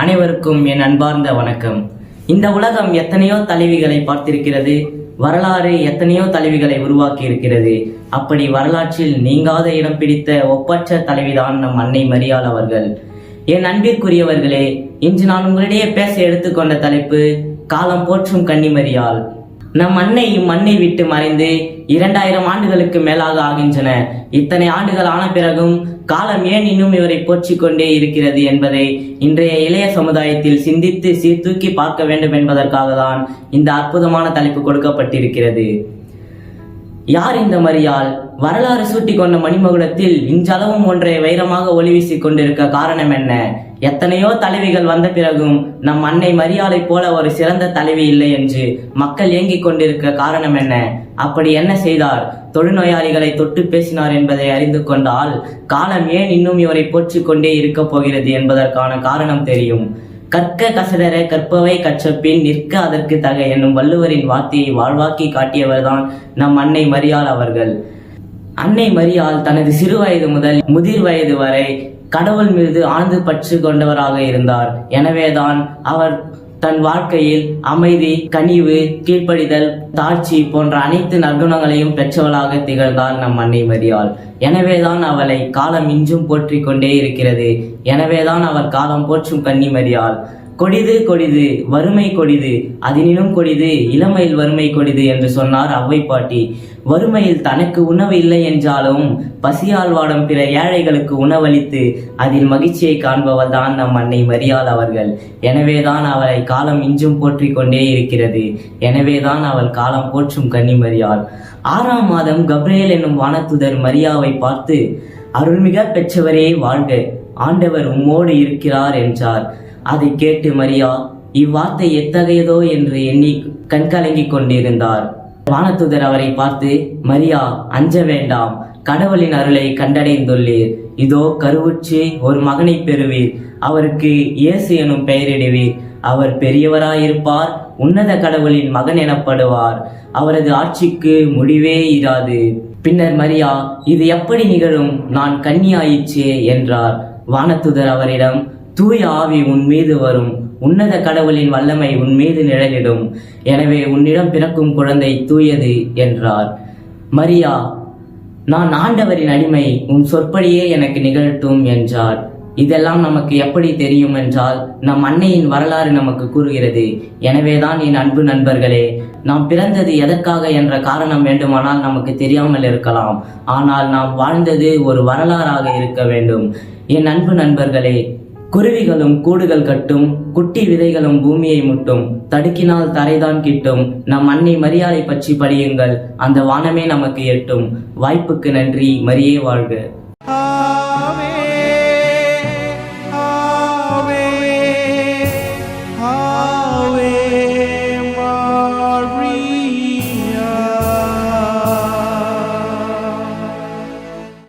அனைவருக்கும் என் அன்பார்ந்த வணக்கம். இந்த உலகம் எத்தனையோ தலைவிகளை பார்த்திருக்கிறது வரலாறு எத்தனையோ தலைவிகளை உருவாக்கி இருக்கிறது அப்படி வரலாற்றில் நீங்காத இடம் பிடித்த ஒப்பற்ற தலைவிதான் நம் அன்னை மரியாள் அவர்கள். என் அன்பிற்குரியவர்களே இன்று நான் உங்களிடையே பேச எடுத்துக்கொண்ட தலைப்பு காலம் போற்றும் கன்னிமரியாள். நம் அன்னை இம்மண்ணை விட்டு மறைந்து இரண்டாயிரம் ஆண்டுகளுக்கு மேலாக ஆகின்றன. இத்தனை ஆண்டுகள் ஆன பிறகும் காலம் ஏன் இன்னும் இவரை போற்றிக் கொண்டே இருக்கிறது என்பதை இன்றைய இளைய சமுதாயத்தில் சிந்தித்து சீர்தூக்கி பார்க்க வேண்டும் என்பதற்காக தான் இந்த அற்புதமான தலைப்பு கொடுக்கப்பட்டிருக்கிறது. யார் இந்த மரியாள்? வரலாறு சூட்டி கொண்ட மணிமகுடத்தில் இன்றளவும் ஒன்றை வைரமாக ஒளி வீசிக் கொண்டிருக்க காரணம் என்ன? எத்தனையோ தலைவிகள் வந்த பிறகும் நம் அன்னை மரியாதை போல ஒரு சிறந்த தலைவி இல்லை என்று மக்கள் ஏங்கிக் கொண்டிருக்க காரணம் என்ன? அப்படி என்ன செய்தார்? தொழுநோயாளிகளை தொட்டு பேசினார் என்பதை அறிந்து கொண்டால் காலம் ஏன் இன்னும் இவரை போற்றிக் கொண்டே இருக்கப் போகிறது என்பதற்கான காரணம் தெரியும். கற்க கசடர கற்பவை கச்சப்பின் நிற்க அதற்கு தக என்னும் வள்ளுவரின் வார்த்தையை வாழ்வாக்கி காட்டியவர்தான் நம் அன்னை மரியாள் அவர்கள். அன்னை மரியாள் தனது சிறு வயது முதல் முதிர் வயது வரை கடவுள் மீது ஆழ்ந்து பற்று கொண்டவராக இருந்தார். எனவேதான் அவர் தன் வாழ்க்கையில் அமைதி கனிவு கீழ்ப்படிதல் தாழ்ச்சி போன்ற அனைத்து நற்குணங்களையும் பெற்றவளாக திகழ்ந்தார் நம் அன்னை மரியாள். எனவேதான் அவளை காலம் இன்றும் போற்றிக் கொண்டே இருக்கிறது. எனவேதான் அவர் காலம் போற்றும் கன்னி மரியாள். கொடிது கொடிது வறுமை கொடிது அதனினும் கொடிது இளமையில் வறுமை கொடிது என்று சொன்னார் அவ்வை பாட்டி. வறுமையில் தனக்கு உணவு இல்லை என்றாலும் பசியால் வாடும் பிற ஏழைகளுக்கு உணவளித்து அதில் மகிழ்ச்சியை காண்பவள் தான் நம் அன்னை மரியாள் அவர்கள். எனவேதான் அவளை காலம் இஞ்சும் போற்றிக் கொண்டே இருக்கிறது. எனவேதான் அவள் காலம் போற்றும் கன்னி மரியாள். ஆறாம் மாதம் கப்ரேல் என்னும் வானத்துதர் மரியாவை பார்த்து அருள்மிக பெற்றவரே வாழ்க. ஆண்டவர் உம்மோடு இருக்கிறார் என்றார். அதை கேட்டு மரியா இவ்வார்த்தை எத்தகையதோ என்று எண்ணி கண்கலங்கிக் கொண்டிருந்தார். வானத்துதர் அவரை பார்த்து மரியா அஞ்ச வேண்டாம். கடவுளின் அருளை கண்டடைந்துள்ளீர். இதோ கருவுற்று ஒரு மகனை பெறுவீர். அவருக்கு இயேசு எனும் பெயரிடுவீர். அவர் பெரியவராயிருப்பார். உன்னத கடவுளின் மகன் எனப்படுவார். அவரது ஆட்சிக்கு முடிவே இராது. பின்னர் மரியா இது எப்படி நிகழும்? நான் கன்னியாயிற்றே என்றார். வானத்துதர் அவரிடம் தூய ஆவி உன் மீது வரும். உன்னத கடவுளின் வல்லமை உன் மீது நிழலிடும். எனவே உன்னிடம் பிறக்கும் குழந்தை தூயது என்றார். மரியா நான் ஆண்டவரின் அடிமை உன் சொற்படியே எனக்கு நிகழட்டும் என்றார். இதெல்லாம் நமக்கு எப்படி தெரியும் என்றால் நம் அன்னையின் வரலாறு நமக்கு கூறுகிறது. எனவேதான் என் அன்பு நண்பர்களே நாம் பிறந்தது எதற்காக என்ற காரணம் வேண்டுமானால் நமக்கு தெரியாமல் இருக்கலாம். ஆனால் நாம் வாழ்ந்தது ஒரு வரலாறாக இருக்க வேண்டும். என் அன்பு நண்பர்களே குருவிகளும் கூடுகள் கட்டும் குட்டி விதைகளும் பூமியை முட்டும். தடுக்கினால் தரைதான் கிட்டும். நம் அன்னை மரியாதை பற்றி படியுங்கள். அந்த வானமே நமக்கு எட்டும். வாய்ப்புக்கு நன்றி. மரியே வாழ்க.